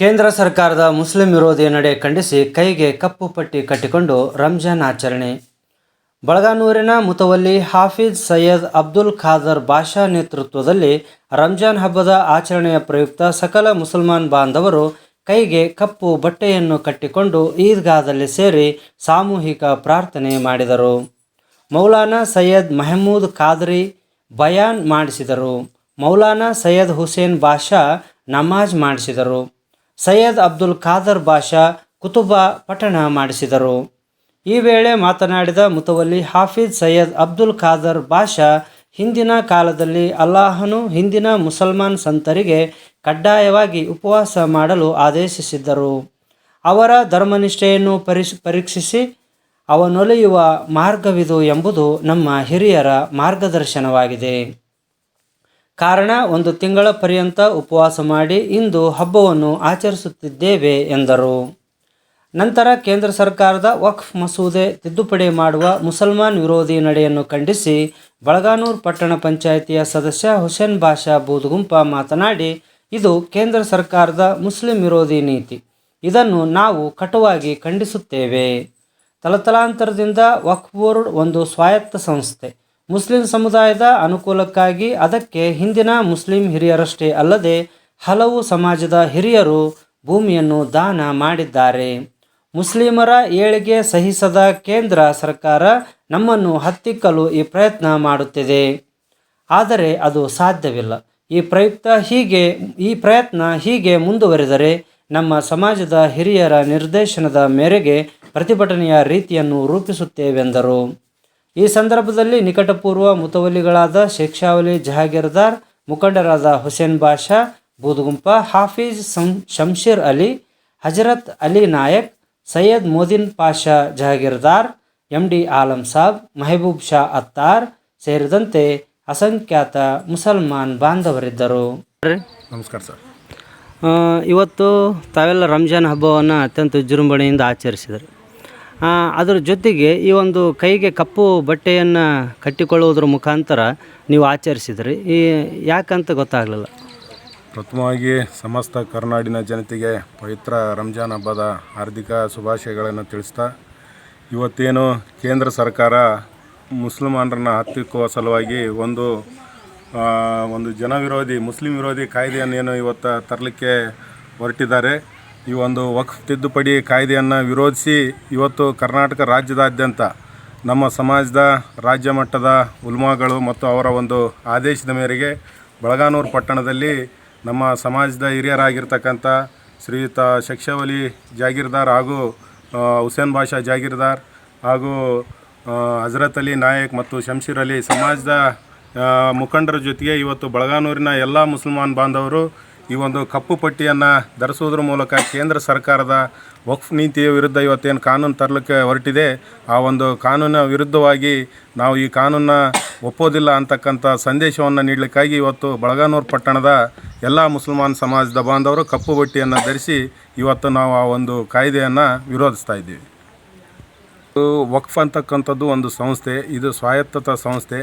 ಕೇಂದ್ರ ಸರ್ಕಾರದ ಮುಸ್ಲಿಂ ವಿರೋಧಿ ನಡೆ ಖಂಡಿಸಿ ಕೈಗೆ ಕಪ್ಪು ಪಟ್ಟಿ ಕಟ್ಟಿಕೊಂಡು ರಂಜಾನ್ ಆಚರಣೆ. ಬಳಗಾನೂರಿನ ಮುತವಲ್ಲಿ ಹಾಫೀಜ್ ಸೈಯದ್ ಅಬ್ದುಲ್ ಖಾದರ್ ಬಾಷಾ ನೇತೃತ್ವದಲ್ಲಿ ರಂಜಾನ್ ಹಬ್ಬದ ಆಚರಣೆಯ ಪ್ರಯುಕ್ತ ಸಕಲ ಮುಸಲ್ಮಾನ್ ಬಾಂಧವರು ಕೈಗೆ ಕಪ್ಪು ಬಟ್ಟೆಯನ್ನು ಕಟ್ಟಿಕೊಂಡು ಈದ್ಗಾದಲ್ಲಿ ಸೇರಿ ಸಾಮೂಹಿಕ ಪ್ರಾರ್ಥನೆ ಮಾಡಿದರು. ಮೌಲಾನಾ ಸೈಯದ್ ಮೆಹಮೂದ್ ಖಾದ್ರಿ ಬಯಾನ್ ಮಾಡಿಸಿದರು. ಮೌಲಾನಾ ಸೈಯದ್ ಹುಸೇನ್ ಬಾಷಾ ನಮಾಜ್ ಮಾಡಿಸಿದರು. ಸೈಯದ್ ಅಬ್ದುಲ್ ಖಾದರ್ ಬಾಷಾ ಕುತುಬ ಪಠಣ ಮಾಡಿಸಿದರು. ಈ ವೇಳೆ ಮಾತನಾಡಿದ ಮುತವಲ್ಲಿ ಹಾಫಿಜ್ ಸೈಯದ್ ಅಬ್ದುಲ್ ಖಾದರ್ ಬಾಷಾ, ಹಿಂದಿನ ಕಾಲದಲ್ಲಿ ಅಲ್ಲಾಹನು ಹಿಂದಿನ ಮುಸಲ್ಮಾನ್ ಸಂತರಿಗೆ ಕಡ್ಡಾಯವಾಗಿ ಉಪವಾಸ ಮಾಡಲು ಆದೇಶಿಸಿದ್ದರು. ಅವರ ಧರ್ಮನಿಷ್ಠೆಯನ್ನು ಪರಿಶ್, ಪರೀಕ್ಷಿಸಿ ಅವನೊಲಿಯುವ ಮಾರ್ಗವಿದು ಎಂಬುದು ನಮ್ಮ ಹಿರಿಯರ ಮಾರ್ಗದರ್ಶನವಾಗಿದೆ. ಕಾರಣ ಒಂದು ತಿಂಗಳ ಪರ್ಯಂತ ಉಪವಾಸ ಮಾಡಿ ಇಂದು ಹಬ್ಬವನ್ನು ಆಚರಿಸುತ್ತಿದ್ದೇವೆ ಎಂದರು. ನಂತರ ಕೇಂದ್ರ ಸರ್ಕಾರದ ವಕ್ಫ್ ಮಸೂದೆ ತಿದ್ದುಪಡಿ ಮಾಡುವ ಮುಸಲ್ಮಾನ್ ವಿರೋಧಿ ನಡೆಯನ್ನು ಖಂಡಿಸಿ ಬಳಗಾನೂರು ಪಟ್ಟಣ ಪಂಚಾಯಿತಿಯ ಸದಸ್ಯ ಹುಸೇನ್ ಬಾಷಾ ಬೂದುಗುಂಪ ಮಾತನಾಡಿ, ಇದು ಕೇಂದ್ರ ಸರ್ಕಾರದ ಮುಸ್ಲಿಂ ವಿರೋಧಿ ನೀತಿ. ಇದನ್ನು ನಾವು ಕಟುವಾಗಿ ಖಂಡಿಸುತ್ತೇವೆ. ತಲತಲಾಂತರದಿಂದ ವಕ್ಫ್ ಬೋರ್ಡ್ ಒಂದು ಸ್ವಾಯತ್ತ ಸಂಸ್ಥೆ. ಮುಸ್ಲಿಂ ಸಮುದಾಯದ ಅನುಕೂಲಕ್ಕಾಗಿ ಅದಕ್ಕೆ ಹಿಂದಿನ ಮುಸ್ಲಿಂ ಹಿರಿಯರಷ್ಟೇ ಅಲ್ಲದೆ ಹಲವು ಸಮಾಜದ ಹಿರಿಯರು ಭೂಮಿಯನ್ನು ದಾನ ಮಾಡಿದ್ದಾರೆ. ಮುಸ್ಲಿಮರ ಏಳಿಗೆ ಸಹಿಸದ ಕೇಂದ್ರ ಸರ್ಕಾರ ನಮ್ಮನ್ನು ಹತ್ತಿಕ್ಕಲು ಈ ಪ್ರಯತ್ನ ಮಾಡುತ್ತಿದೆ. ಆದರೆ ಅದು ಸಾಧ್ಯವಿಲ್ಲ. ಈ ಪ್ರಯುಕ್ತ ಹೀಗೆ, ಈ ಪ್ರಯತ್ನ ಹೀಗೆ ಮುಂದುವರೆದರೆ ನಮ್ಮ ಸಮಾಜದ ಹಿರಿಯರ ನಿರ್ದೇಶನದ ಮೇರೆಗೆ ಪ್ರತಿಭಟನೆಯ ರೀತಿಯನ್ನು ರೂಪಿಸುತ್ತೇವೆಂದರು. ಈ ಸಂದರ್ಭದಲ್ಲಿ ನಿಕಟಪೂರ್ವ ಮುತವಲ್ಲಿಗಳಾದ ಶೇಕ್ಷಾವಲಿ ಜಹಾಗೀರ್ದಾರ್ ಮುಖಂಡರಾದ ಹುಸೇನ್ ಬಾಷಾ ಬೂದುಗುಂಪ ಹಾಫೀಜ್ ಸಂ ಶಂಶೀರ್ ಅಲಿ ಹಜರತ್ ಅಲಿ ನಾಯಕ್ ಸೈಯದ್ ಮೋದಿನ್ ಪಾಷಾ ಜಹಾಗೀರ್ದಾರ್ ಎಂ ಡಿ ಆಲಂ ಸಾಬ್ ಮೆಹಬೂಬ್ ಶಾ ಅತ್ತಾರ್ ಸೇರಿದಂತೆ ಅಸಂಖ್ಯಾತ ಮುಸಲ್ಮಾನ್ ಬಾಂಧವರಿದ್ದರು. ನಮಸ್ಕಾರ ಸರ್. ಇವತ್ತು ತಾವೆಲ್ಲ ರಂಜಾನ್ ಹಬ್ಬವನ್ನು ಅತ್ಯಂತ ವಿಜೃಂಭಣೆಯಿಂದ ಆಚರಿಸಿದರು. ಅದರ ಜೊತೆಗೆ ಈ ಒಂದು ಕೈಗೆ ಕಪ್ಪು ಬಟ್ಟೆಯನ್ನು ಕಟ್ಟಿಕೊಳ್ಳುವುದರ ಮುಖಾಂತರ ನೀವು ಆಚರಿಸಿದ್ರಿ. ಈ, ಯಾಕಂತ ಗೊತ್ತಾಗಲಿಲ್ಲ? ಪ್ರಥಮವಾಗಿ ಸಮಸ್ತ ಕರ್ನಾಡಿನ ಜನತೆಗೆ ಪವಿತ್ರ ರಂಜಾನ್ ಹಬ್ಬದ ಹಾರ್ದಿಕ ಶುಭಾಶಯಗಳನ್ನು ತಿಳಿಸ್ತಾ, ಇವತ್ತೇನು ಕೇಂದ್ರ ಸರ್ಕಾರ ಮುಸಲ್ಮಾನರನ್ನು ಹತ್ತಿಕ್ಕುವ ಸಲುವಾಗಿ ಒಂದು ಒಂದು ಜನ ವಿರೋಧಿ, ಮುಸ್ಲಿಂ ವಿರೋಧಿ ಕಾಯ್ದೆಯನ್ನೇನು ಇವತ್ತು ತರಲಿಕ್ಕೆ ಹೊರಟಿದ್ದಾರೆ. ಈ ಒಂದು ವಕ್ಫ್ ತಿದ್ದುಪಡಿ ಕಾಯ್ದೆಯನ್ನು ವಿರೋಧಿಸಿ ಇವತ್ತು ಕರ್ನಾಟಕ ರಾಜ್ಯದಾದ್ಯಂತ ನಮ್ಮ ಸಮಾಜದ ರಾಜ್ಯ ಮಟ್ಟದ ಉಲ್ಮಾಗಳು ಮತ್ತು ಅವರ ಒಂದು ಆದೇಶದ ಮೇರೆಗೆ ಬಳಗಾನೂರು ಪಟ್ಟಣದಲ್ಲಿ ನಮ್ಮ ಸಮಾಜದ ಹಿರಿಯರಾಗಿರ್ತಕ್ಕಂಥ ಶ್ರೀಯುತ ಶಕ್ಷವಲಿ ಜಾಗೀರ್ದಾರ್ ಹಾಗೂ ಹುಸೇನ್ ಬಾಷಾ ಜಾಗೀರ್ದಾರ್ ಹಾಗೂ ಹಜರತ್ ಅಲಿ ನಾಯಕ್ ಮತ್ತು ಶಂಶೀರ್ ಅಲಿ ಸಮಾಜದ ಮುಖಂಡರ ಜೊತೆಗೆ ಇವತ್ತು ಬಳಗಾನೂರಿನ ಎಲ್ಲ ಮುಸಲ್ಮಾನ್ ಬಾಂಧವರು ಈ ಒಂದು ಕಪ್ಪು ಪಟ್ಟಿಯನ್ನು ಧರಿಸೋದ್ರ ಮೂಲಕ ಕೇಂದ್ರ ಸರ್ಕಾರದ ವಕ್ಫ್ ನೀತಿಯ ವಿರುದ್ಧ ಇವತ್ತೇನು ಕಾನೂನು ತರಲಿಕ್ಕೆ ಹೊರಟಿದೆ, ಆ ಒಂದು ಕಾನೂನಿನ ವಿರುದ್ಧವಾಗಿ ನಾವು ಈ ಕಾನೂನ ಒಪ್ಪೋದಿಲ್ಲ ಅಂತಕ್ಕಂಥ ಸಂದೇಶವನ್ನು ನೀಡಲಿಕ್ಕಾಗಿ ಇವತ್ತು ಬಳಗಾನೂರು ಪಟ್ಟಣದ ಎಲ್ಲ ಮುಸಲ್ಮಾನ್ ಸಮಾಜದ ಬಾಂಧವರು ಕಪ್ಪು ಪಟ್ಟಿಯನ್ನು ಧರಿಸಿ ಇವತ್ತು ನಾವು ಆ ಒಂದು ಕಾಯ್ದೆಯನ್ನು ವಿರೋಧಿಸ್ತಾ ಇದ್ದೀವಿ. ವಕ್ಫ್ ಅಂತಕ್ಕಂಥದ್ದು ಒಂದು ಸಂಸ್ಥೆ, ಇದು ಸ್ವಾಯತ್ತತ ಸಂಸ್ಥೆ.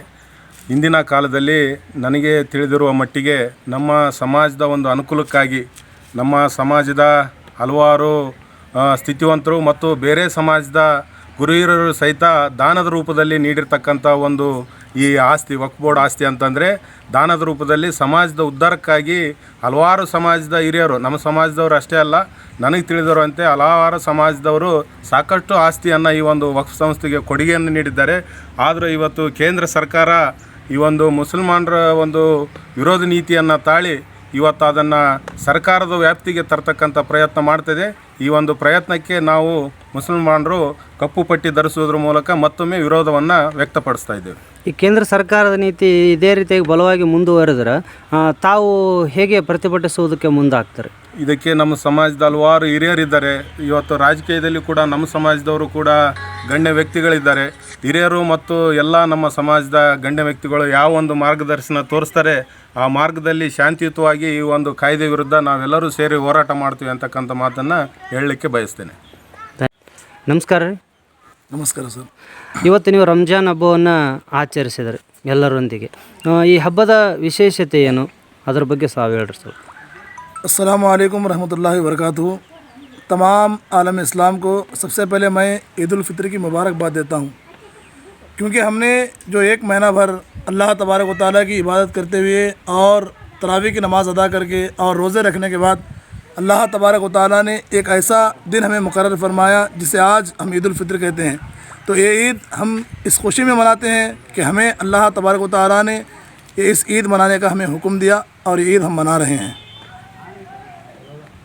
ಇಂದಿನ ಕಾಲದಲ್ಲಿ ನನಗೆ ತಿಳಿದಿರುವ ಮಟ್ಟಿಗೆ ನಮ್ಮ ಸಮಾಜದ ಒಂದು ಅನುಕೂಲಕ್ಕಾಗಿ, ನಮ್ಮ ಸಮಾಜದ ಹಲವಾರು ಸ್ಥಿತಿವಂತರು ಮತ್ತು ಬೇರೆ ಸಮಾಜದ ಗುರುಹಿರರು ಸಹಿತ ದಾನದ ರೂಪದಲ್ಲಿ ನೀಡಿರ್ತಕ್ಕಂಥ ಒಂದು ಈ ಆಸ್ತಿ ವಕ್ ಬೋರ್ಡ್ ಆಸ್ತಿ ಅಂತಂದರೆ ದಾನದ ರೂಪದಲ್ಲಿ ಸಮಾಜದ ಉದ್ಧಾರಕ್ಕಾಗಿ ಹಲವಾರು ಸಮಾಜದ ಹಿರಿಯರು, ನಮ್ಮ ಸಮಾಜದವರು ಅಷ್ಟೇ ಅಲ್ಲ, ನನಗೆ ತಿಳಿದಿರುವಂತೆ ಹಲವಾರು ಸಮಾಜದವರು ಸಾಕಷ್ಟು ಆಸ್ತಿಯನ್ನು ಈ ಒಂದು ವಕ್ಫ್ ಸಂಸ್ಥೆಗೆ ಕೊಡುಗೆಯನ್ನು ನೀಡಿದ್ದಾರೆ. ಆದರೆ ಇವತ್ತು ಕೇಂದ್ರ ಸರ್ಕಾರ ಈ ಒಂದು ಮುಸಲ್ಮಾನರ ಒಂದು ವಿರೋಧ ನೀತಿಯನ್ನು ತಾಳಿ ಇವತ್ತು ಅದನ್ನು ಸರ್ಕಾರದ ವ್ಯಾಪ್ತಿಗೆ ತರ್ತಕ್ಕಂಥ ಪ್ರಯತ್ನ ಮಾಡ್ತಿದೆ. ಈ ಒಂದು ಪ್ರಯತ್ನಕ್ಕೆ ನಾವು ಮುಸಲ್ಮಾನರು ಕಪ್ಪು ಪಟ್ಟಿ ಧರಿಸುವುದರ ಮೂಲಕ ಮತ್ತೊಮ್ಮೆ ವಿರೋಧವನ್ನು ವ್ಯಕ್ತಪಡಿಸ್ತಾ ಇದ್ದೇವೆ. ಈ ಕೇಂದ್ರ ಸರ್ಕಾರದ ನೀತಿ ಇದೇ ರೀತಿಯಾಗಿ ಬಲವಾಗಿ ಮುಂದುವರೆದ್ರೆ ತಾವು ಹೇಗೆ ಪ್ರತಿಭಟಿಸುವುದಕ್ಕೆ ಮುಂದಾಗ್ತಾರೆ? ಇದಕ್ಕೆ ನಮ್ಮ ಸಮಾಜದ ಹಲವಾರು ಹಿರಿಯರಿದ್ದಾರೆ. ಇವತ್ತು ರಾಜಕೀಯದಲ್ಲಿ ಕೂಡ ನಮ್ಮ ಸಮಾಜದವರು ಕೂಡ ಗಣ್ಯ ವ್ಯಕ್ತಿಗಳಿದ್ದಾರೆ. ಹಿರಿಯರು ಮತ್ತು ಎಲ್ಲ ನಮ್ಮ ಸಮಾಜದ ಗಣ್ಯ ವ್ಯಕ್ತಿಗಳು ಯಾವ ಒಂದು ಮಾರ್ಗದರ್ಶನ ತೋರಿಸ್ತಾರೆ ಆ ಮಾರ್ಗದಲ್ಲಿ ಶಾಂತಿಯುತವಾಗಿ ಈ ಒಂದು ಕಾಯ್ದೆ ವಿರುದ್ಧ ನಾವೆಲ್ಲರೂ ಸೇರಿ ಹೋರಾಟ ಮಾಡ್ತೀವಿ ಅಂತಕ್ಕಂಥ ಮಾತನ್ನು ಹೇಳಲಿಕ್ಕೆ ಬಯಸ್ತೇನೆ ನಮಸ್ಕಾರ ರೀ ನಮಸ್ಕಾರ ಸರ್ ಇವತ್ತು ನೀವು ರಂಜಾನ್ ಹಬ್ಬವನ್ನು ಆಚರಿಸಿದ್ರಿ ಎಲ್ಲರೊಂದಿಗೆ ಆ, ಈ ಹಬ್ಬದ ವಿಶೇಷತೆ ಏನು ಅದ್ರ ಬಗ್ಗೆ ಸಾವು ಹೇಳ್ರಿ ಸರ್ असलकम रहमतुल्लाहि वरकatuh तमाम आलम इस्लाम को सबसे पहले मैं ईद उल फितर की मुबारकबाद देता हूँ کیونکہ ہم نے جو ایک مہینہ بھر اللہ تبارک و تعالیٰ کی عبادت کرتے ہوئے اور تراویح کی نماز ادا کر کے اور روزے رکھنے کے بعد اللہ تبارک و تعالیٰ نے ایک ایسا دن ہمیں مقرر فرمایا جسے آج ہم عید الفطر کہتے ہیں۔ تو یہ عید ہم اس خوشی میں مناتے ہیں کہ ہمیں اللہ تبارک و تعالیٰ نے اس عید منانے کا ہمیں حکم دیا اور یہ عید ہم منا رہے ہیں۔